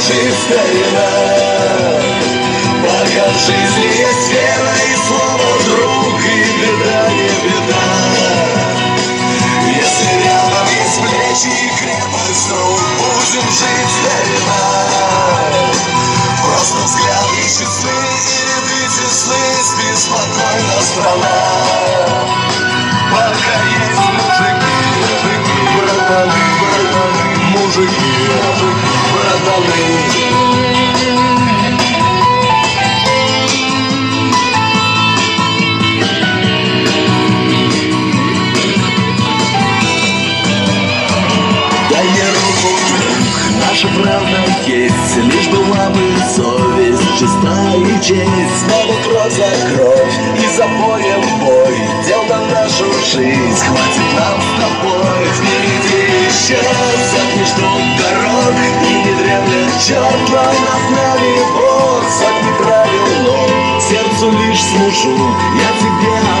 Жить, старина Пока в жизни есть вера и слово друг И беда не беда. Если рядом есть плечи и крепость рук Будем жить, старина Просто взгляд ищет сны И ряды тесны Спи спокойно, страна. Пока есть мужики, мужики, братаны, братаны, мужики, есть Лишь была бы совесть чиста и честь. Снова кровь за кровь и за боем бой. Дел на нашу жизнь, хватит нам с тобой. Впереди еще сотни штук дорог И не дремлет черт, но нас навело Сотни правил, но сердцу лишь служу Я тебе